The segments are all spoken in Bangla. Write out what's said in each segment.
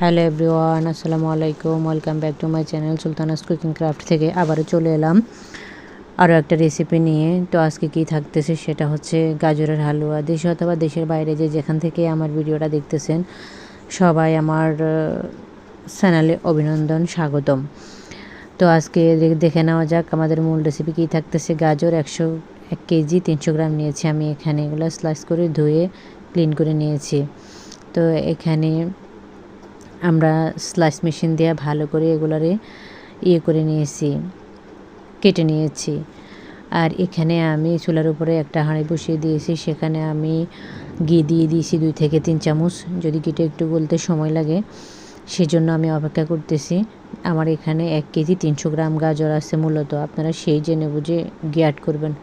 হ্যালো এভরিওয়ান, আসসালামু আলাইকুম। Welcome back to my channel Sultana's cooking craft থেকে আবারও চলে এলাম আরও একটা রেসিপি নিয়ে। তো আজকে কি থাকতেছে সেটা হচ্ছে গাজরের হালুয়া। দেশে অথবা দেশের বাইরে যে যেখান থেকে আমার ভিডিওটা দেখতেছেন, সবাই আমার চ্যানেলে অভিনন্দন, স্বাগতম। তো আজকে দেখে নেওয়া যাক আমাদের মূল রেসিপি কী থাকতেছে। গাজর একশো, এক কেজি, তিনশো গ্রাম নিয়েছি আমি। এখানে এগুলো স্লাইস করে ধুয়ে ক্লিন করে নিয়েছি। তো এখানে আমরা স্লাইস মেশিন দিয়ে ভালো করে এগুলারে ইয়ে করে নিয়েছি, কেটে নিয়েছি। আর এখানে আমি চুলার উপরে একটা হাঁড়ি বসিয়ে দিয়েছি, সেখানে আমি ঘি দিয়ে দিয়েছি দুই থেকে তিন চামচ। যদি ঘিটা একটু বলতে সময় লাগে, সেজন্য আমি অপেক্ষা করতেছি। আমার এখানে এক কেজি তিনশো গ্রাম গাজর আছে মূলত, আপনারা সেই জেনে বুঝে ঘি অ্যাড করবেন।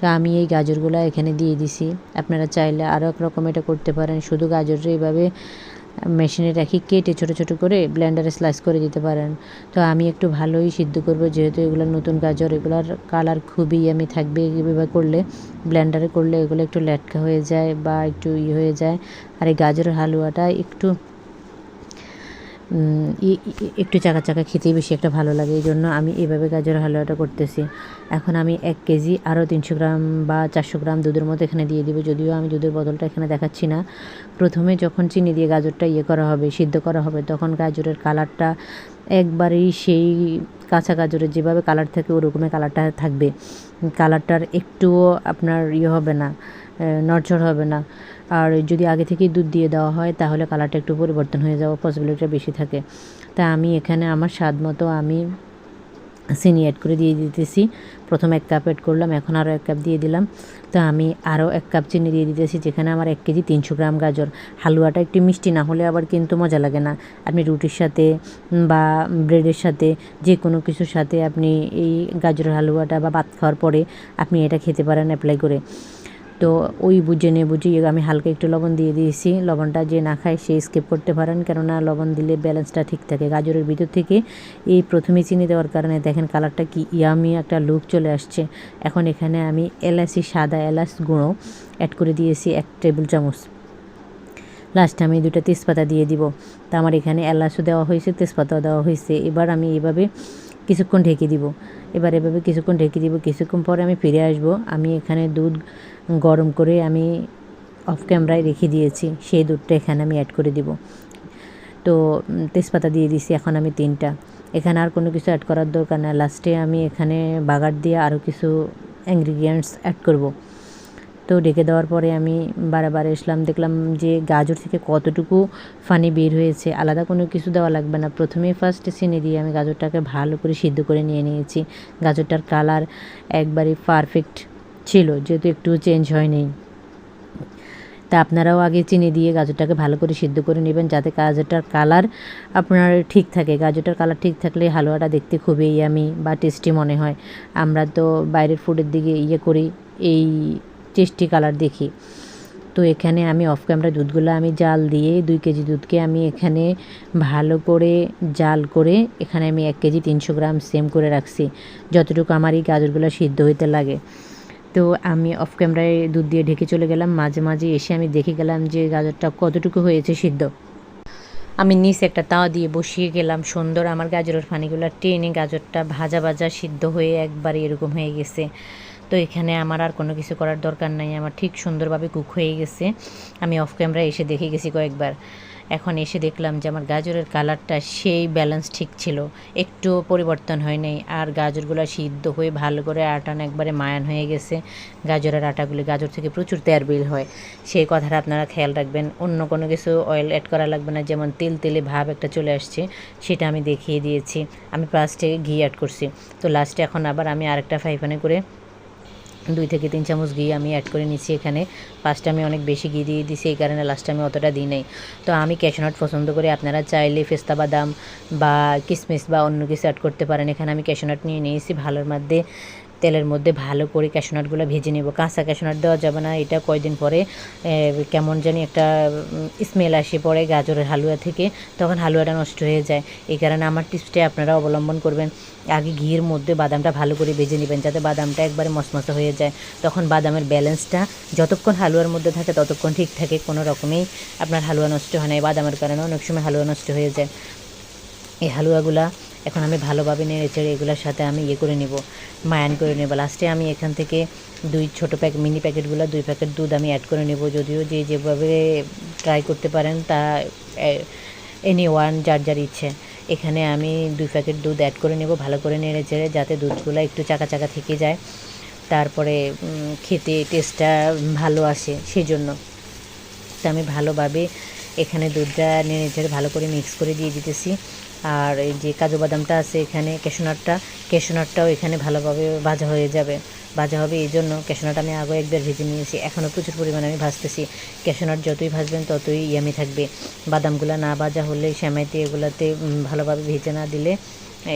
তো আমি এই গাজরগুলো এখানে দিয়ে দিছি। আপনারা চাইলে আরও এক রকম এটা করতে পারেন। শুধু গাজরটা এইভাবে মেশিনে রাখি কেটে ছোট ছোট করে ব্লেন্ডারে স্লাইস করে দিতে পারেন। তো আমি একটু ভালোই সিদ্ধ করব, যেহেতু এগুলো নতুন গাজর, এগুলোর কালার খুবই আমি থাকবে এভাবে করলে ব্লেন্ডারে করলে এগুলো একটু লেটকা হয়ে যায় বা একটু ই হয়ে যায়। আর এই গাজরের হালুয়াটা একটু একটু চাকা চাকা খেতেই বেশি একটা ভালো লাগে। এই জন্য আমি এভাবে গাজর হালুয়াটা করতেছি। এখন আমি এক কেজি আরও তিনশো গ্রাম বা চারশো গ্রাম দুধের মতো এখানে দিয়ে দিব। যদিও আমি দুধের বদলটা এখানে দেখাচ্ছি না। প্রথমে যখন চিনি দিয়ে গাজরটা ইয়ে করা হবে, সিদ্ধ করা হবে, তখন গাজরের কালারটা একবারেই সেই কাঁচা গাজরের যেভাবে কালার থাকে ওরকমই কালারটা থাকবে। কালারটার একটুও আপনার ইয়ে হবে না নড়চড় হবে না। আর যদি আগে থেকেই দুধ দিয়ে দেওয়া হয় তাহলে কালারটা একটু পরিবর্তন হয়ে যাওয়ার পসিবিলিটিটা বেশি থাকে। তাই আমি এখানে আমার স্বাদ মতো আমি চিনি অ্যাড করে দিয়ে দিতেছি। প্রথম এক কাপ অ্যাড করলাম, এখন আরও এক কাপ দিয়ে দিলাম। তো আমি আরও এক কাপ চিনি দিয়ে দিতেছি, যেখানে আমার এক কেজি তিনশো গ্রাম গাজর। হালুয়াটা একটু মিষ্টি না হলে আবার কিন্তু মজা লাগে না। আপনি রুটির সাথে বা ব্রেডের সাথে যে কোনো কিছুর সাথে আপনি এই গাজরের হালুয়াটা বা ভাত খাওয়ার পরে আপনি এটা খেতে পারেন অ্যাপ্লাই করে। তো ওই বুঝে নিয়ে বুঝে আমি হালকা একটু লবণ দিয়ে দিয়েছি। লবণটা যে না খায় সে স্কিপ করতে পারেন, কেননা লবণ দিলে ব্যালেন্সটা ঠিক থাকে। গাজরের ভিতর থেকে এই প্রথমে চিনি দেওয়ার কারণে দেখেন কালারটা কি ইয়ামি একটা লুক চলে আসছে। এখন এখানে আমি এলাচি, সাদা এলাচ গুঁড়ো অ্যাড করে দিয়েছি এক টেবিল চামচ। লাস্টে আমি দুটো তেজপাতা দিয়ে দিব। তা আমার এখানে এলাচও দেওয়া হয়েছে, তেজপাতাও দেওয়া হয়েছে। এবার আমি এইভাবে কিছুক্ষণ ঢেকে দিব। এবার এভাবে কিছুক্ষণ ঢেকে দিব, কিছুক্ষণ পরে আমি ফিরে আসব। আমি এখানে দুধ গরম করে আমি অফ ক্যামেরায় রেখে দিয়েছি। সেই দুধটা এখানে আমি অ্যাড করে দিব। তো তেজপাতা দিয়ে দিছি, এখন আমি তিনটা। এখানে আর কোনো কিছু অ্যাড করার দরকার না লাস্টে আমি এখানে বাগার দিয়ে আরও কিছু ইনগ্রিডিয়েন্টস অ্যাড করব। তো ডেকে দেওয়ার পরে আমি বারে এসলাম, দেখলাম যে গাজর থেকে কতটুকু ফানি বের হয়েছে, আলাদা কোনো কিছু দেওয়া লাগবে না। প্রথমেই ফার্স্টে চিনি দিয়ে আমি গাজরটাকে ভালো করে সিদ্ধ করে নিয়ে নিয়েছি। গাজরটার কালার একবারে পারফেক্ট ছিল, যেহেতু একটু চেঞ্জ হয়নি। তা আপনারাও আগে চিনি দিয়ে গাজরটাকে ভালো করে সিদ্ধ করে নেবেন, যাতে গাজরটার কালার আপনার ঠিক থাকে। গাজরটার কালার ঠিক থাকলে হালুয়াটা দেখতে খুবই ইয়ামি বা টেস্টি মনে হয়। আমরা তো বাইরের ফুডের দিকে ইয়ে করি, এই টেস্টি কালার দেখি। তো এখানে আমি অফ ক্যামেরা দুধগুলো আমি জাল দিয়ে দুই কেজি দুধকে আমি এখানে ভালো করে জাল করে এখানে আমি এক কেজি তিনশো গ্রাম সেম করে রাখছি, যতটুকু আমার এই গাজরগুলো সিদ্ধ হইতে লাগে। তো আমি অফ ক্যামেরায় দুধ দিয়ে ঢেকে চলে গেলাম, মাঝে মাঝে এসে আমি দেখে গেলাম যে গাজরটা কতটুকু হয়েছে সিদ্ধ। আমি নিচ একটা তাওয়া দিয়ে বসিয়ে গেলাম, সুন্দর আমার গাজরের পানিগুলো টেনে গাজরটা ভাজা ভাজা সিদ্ধ হয়ে একবার এরকম হয়ে গেছে। তো এখানে আমার আর কোনো কিছু করার দরকার নাই। আমার ঠিক সুন্দরভাবে কুক হয়ে গেছে। আমি অফ ক্যামেরা এসে দেখে গেছি কয়েকবার। এখন এসে দেখলাম যে আমার গাজরের কালারটা সেই ব্যালেন্স ঠিক ছিল। একটু পরিবর্তন হয় নাই। আর গাজরগুলো সিদ্ধ হয়ে ভালো করে আটান একবারে মায়ান হয়ে গেছে। গাজরের আটাগুলি গাজর থেকে প্রচুর তেয়ার বিল হয়। সেই কথাটা আপনারা খেয়াল রাখবেন। অন্য কোনো কিছু অয়েল অ্যাড করা লাগবে না। যেমন তেল তেলে ভাব একটা চলে আসছে, সেটা আমি দেখিয়ে দিয়েছি। আমি ফার্স্টে ঘি অ্যাড করছি। তো লাস্টে এখন আবার আমি আরেকটা ফাইফানে করে দুই থেকে তিন চামচ ঘি আমি অ্যাড করে নিচ্ছি এখানে। পাঁচটা আমি অনেক বেশি ঘি দিয়ে দিছি এই কারণে লাস্টে আমি অতটা দিই নাই। তো আমি ক্যাশনাট পছন্দ করি, আপনারা চাইলে ফেস্তা বাদাম বা কিসমিস বা অন্য কিছু অ্যাড করতে পারেন। এখানে আমি ক্যাশনাট নিয়ে নিয়েছি ভালোর মধ্যে তেলের মধ্যে ভালো করে ক্যাশনাটগুলো ভেজে নেব। কাঁচা ক্যাশনাট দেওয়া যাবে না, এটা কয়দিন পরে কেমন জানি একটা স্মেল আসে পড়ে গাজরের হালুয়া থেকে, তখন হালুয়াটা নষ্ট হয়ে যায়। এই কারণে আমার টিপসটা আপনারা অবলম্বন করবেন। আগে ঘিয়ের মধ্যে বাদামটা ভালো করে ভেজে নেবেন, যাতে বাদামটা একবারে মসমসা হয়ে যায়। তখন বাদামের ব্যালেন্সটা যতক্ষণ হালুয়ার মধ্যে থাকে, ততক্ষণ ঠিক থাকে, কোনো রকমেই আপনার হালুয়া নষ্ট হয় না। বাদামের কারণে অনেক সময় হালুয়া নষ্ট হয়ে যায়। এই হালুয়াগুলা এখন আমি ভালোভাবে নেড়ে চেড়ে এগুলোর সাথে আমি ইয়ে করে নেব, মায়ান করে নেব। লাস্টে আমি এখান থেকে দুই ছোটো প্যাকেট মিনি প্যাকেটগুলো, দুই প্যাকেট দুধ আমি অ্যাড করে নেব। যদিও যে যেভাবে ট্রাই করতে পারেন তা এনি ওয়ান যার যার ইচ্ছে। এখানে আমি দুই প্যাকেট দুধ অ্যাড করে নেব, ভালো করে নেড়ে চেড়ে যাতে দুধগুলো একটু চাকা চাকা থেকে যায়। তারপরে খেতে টেস্টটা ভালো আসে সেই জন্য তো আমি ভালোভাবে এখানে দুধটা নেড়ে চেড়ে ভালো করে মিক্স করে দিয়ে দিতেছি। আর এই যে কাজু বাদামটা আছে এখানে কেশনারটা কেশনারটাও এখানে ভালোভাবে ভাজা হয়ে যাবে। ভাজা হবে এই জন্য কেশনারটা আমি আগে একবার ভেজে নিয়েছি, এখনও প্রচুর পরিমাণে আমি ভাজতেছি। কেশনার যতই ভাজবেন ততই ইয়ামি থাকবে। বাদামগুলো না ভাজা হলে শ্যামাইতে এগুলাতে ভালোভাবে ভেজে না দিলে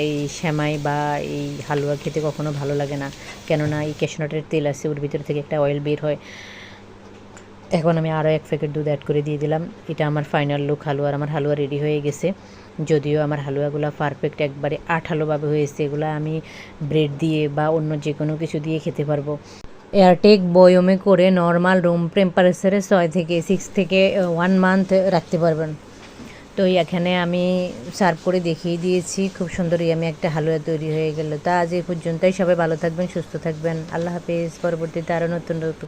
এই শ্যামাই বা এই হালুয়া খেতে কখনো ভালো লাগে না। কেননা এই কেশনাটের তেল আছে, ওর ভিতর থেকে একটা অয়েল বের হয়। এখন আমি আরও এক প্যাকেট দুধ অ্যাড করে দিয়ে দিলাম। এটা আমার ফাইনাল লুক হালুয়ার আমার হালুয়া রেডি হয়ে গেছে। যদিও আমার হালুয়াগুলো পারফেক্ট একবারে আঠালোভাবে হয়েছে, এগুলো আমি ব্রেড দিয়ে বা অন্য যে কোনো কিছু দিয়ে খেতে পারব। এয়ারটেক বয়মে করে নর্মাল রুম টেম্পারেচারে ছয় থেকে সিক্স থেকে ওয়ান মান্থ রাখতে পারবেন। তো এখানে আমি সার্ভ করে দেখিয়ে দিয়েছি। খুব সুন্দর আমি একটা হালুয়া তৈরি হয়ে গেল। তা আজ এই পর্যন্তই। সবাই ভালো থাকবেন, সুস্থ থাকবেন। আল্লাহ হাফিজ। পরবর্তীতে আরও নতুন নতুন